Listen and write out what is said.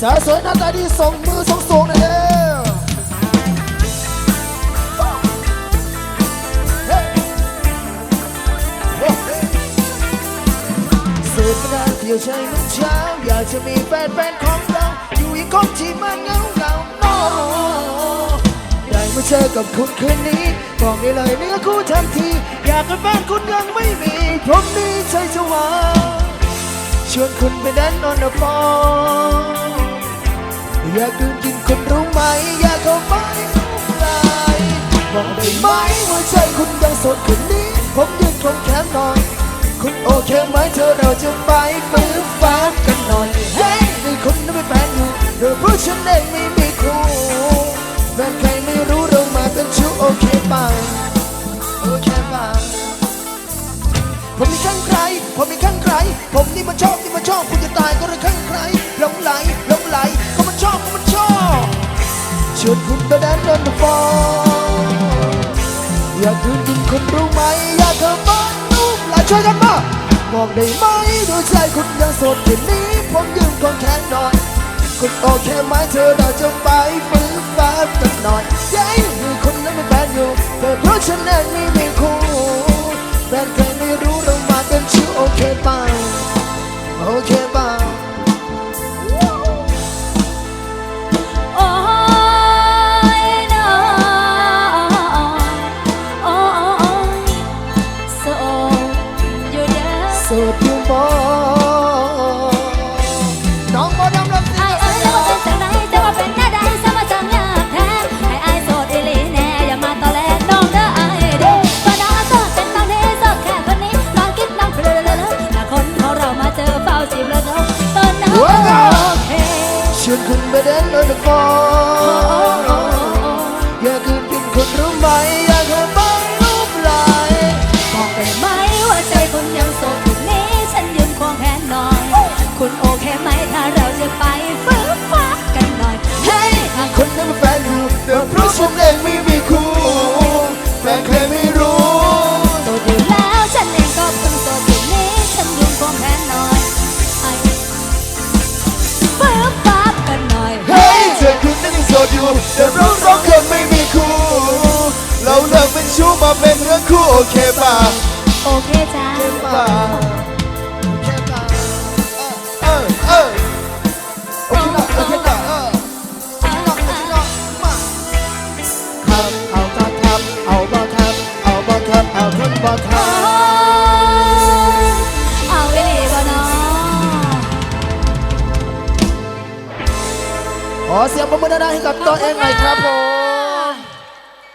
สาวสวยหน้าตาดีส่งมือส่งสูงหน่อยเร็วเฮ้ยโอ้เฮ้ยสูตรนานเที่ยวใช้น้ำเช้า อยากจะมีแฟนแฟนของเรา อยู่อีกคนที่มันเงาเงาโน้ได้มาเจอกับคุณคืนนี้บอกได้เลยเนื้อคู่ทันที อยากเป็นแฟนคุณยังไม่มีพรหมนี้ใจจะวางชวนคุณไปแดนออนเดอะฟอ อยากดื่มกินคุณรู้ไหม อยากเข้าไปไหลบอกได้ไหมว่าใจคุณยังสดคืนนี้ ผมยืนตรงแขนหน่อย คุณโอเคไหมเธอเราจะไปฟื้นฟ้ากันหน่อย เฮ้ยนี่คุณนั้นเป็นแฟนอยู่หรือเพราะฉันเองไม่มีคู่แฟนใครไม่รู้เรามาเป็นชู้โอเคป่ะโอเคป่ะผมมีข้างใคร ผมมีข้างใคร ผมนี่มันชอบนี่มันชอบคุณจะตายก็เลยข้างใครลงไหลหลงไหล ชวนคุณไปแดนเดินฟออยากคืนกินคุณรู้ไหม อยากเธอบ้านรูปหลายช่วยกันมาบอกได้ไหมดูใจคุณยังโสดคืนนี้ ผมยืมความแขนหน่อย คุณโอเคไหมเธอเราจะไปฟื้นฟ้ากันหน่อยเย้มีคนนั้นเป็นแฟนอยู่ แต่เพราะฉันเองไม่มีคู่แฟนใครไม่รู้เรามาเป็นชื่อโอเคปล่ ดอยู่บ่น้องบ่ดำลำไอ้เอ้ยแล้วว่าเป็นจังไหนแต่ว่าเป็นหน้าใดสมาจังยากแท้ให้ไอ้โสดอีหลีแน่อย่ามาตอแหลน้องเด้อไอ้เด้อก็น้องโสดเป็นตอนนี้โสดแค่คนนี้ลองคิดลองเพลินเลยถ้าคนของเรามาเจอเฝ้าจีบเลยเนาะตอนนั้นโอเคชวนคุณไปเดินเดินฟออยาคืนกินคุณรู้ไหม แต่เพราะฉันเองไม่มีคู่แฟนใครไม่รู้ โสดอยู่แล้วฉันเองก็เพิ่งโสดอยู่นี้ฉันยืนควงแขนหน่อยไอ้ฟื้นฟ้ากันหน่อยเฮ้ยเธอคุณนั้นยังโสดอยู่แต่เราสองคนไม่มีคู่ เราเลิกเป็นชู้มาเป็นเนื้อคู่โอเคป่ะโอเคจ้า โอเคป่ะำเอาคนบ่ทอเอาไปดีบ่เนาะำขอเสียงปรบมือดังๆให้กับตัวเองหน่อยครับผม